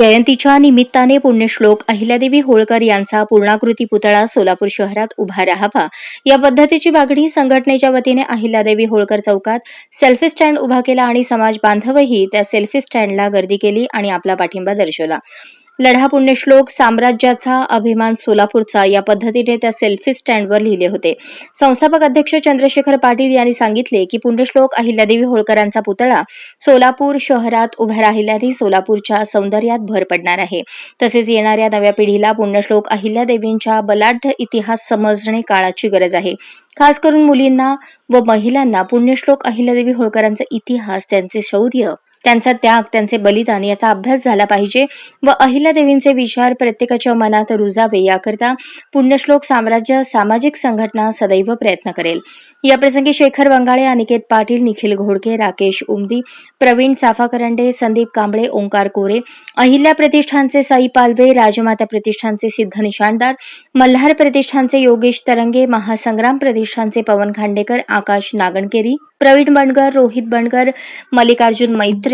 जयंतीच्या निमित्ताने पुण्यश्लोक अहिल्यादेवी होळकर यांचा पूर्णाकृती पुतळा सोलापूर शहरात उभा राहावा. या पद्धतीची मागणी संघटनेच्या वतीने अहिल्यादेवी होळकर चौकात सेल्फी स्टँड उभा केला आणि समाज बांधवही त्या सेल्फी स्टँडला गर्दी केली आणि आपला पाठिंबा दर्शवला. लढा पुण्यश्लोक साम्राज्याचा अभिमान सोलापूरचा. या पद्धतीने त्या सेल्फी स्टँडवर लिहिले होते. संस्थापक अध्यक्ष चंद्रशेखर पाटील यांनी सांगितले की पुण्यश्लोक अहिल्यादेवी होळकरांचा पुतळा सोलापूर शहरात उभ्या राहिल्याने सोलापूरच्या सौंदर्यात भर पडणार आहे. तसेच येणाऱ्या नव्या पिढीला पुण्यश्लोक अहिल्यादेवींच्या बलाढ्य इतिहास समजणे काळाची गरज आहे. खास करून मुलींना व महिलांना पुण्यश्लोक अहिल्यादेवी होळकरांचा इतिहास त्यांचे शौर्य त्यांचा त्याग त्यांचे बलिदान याचा अभ्यास झाला पाहिजे व अहिल्यादेवींचे विचार प्रत्येकाच्या मनात रुजावे याकरता पुण्यश्लोक साम्राज्य सामाजिक संघटना सदैव प्रयत्न करेल. याप्रसंगी शेखर वंगाळे अनिकेत पाटील निखिल घोडके राकेश उमदी प्रवीण चाफाकरंडे संदीप कांबळे ओंकार कोरे अहिल्या प्रतिष्ठानचे साई पालवे राजमाता प्रतिष्ठानचे सिद्ध निशाणदार मल्हार प्रतिष्ठानचे योगेश तरंगे महासंग्राम प्रतिष्ठानचे पवन खांडेकर आकाश नागणकेरी प्रवीण बंडगर रोहित बंडगर मल्लिकार्जुन मैत्रे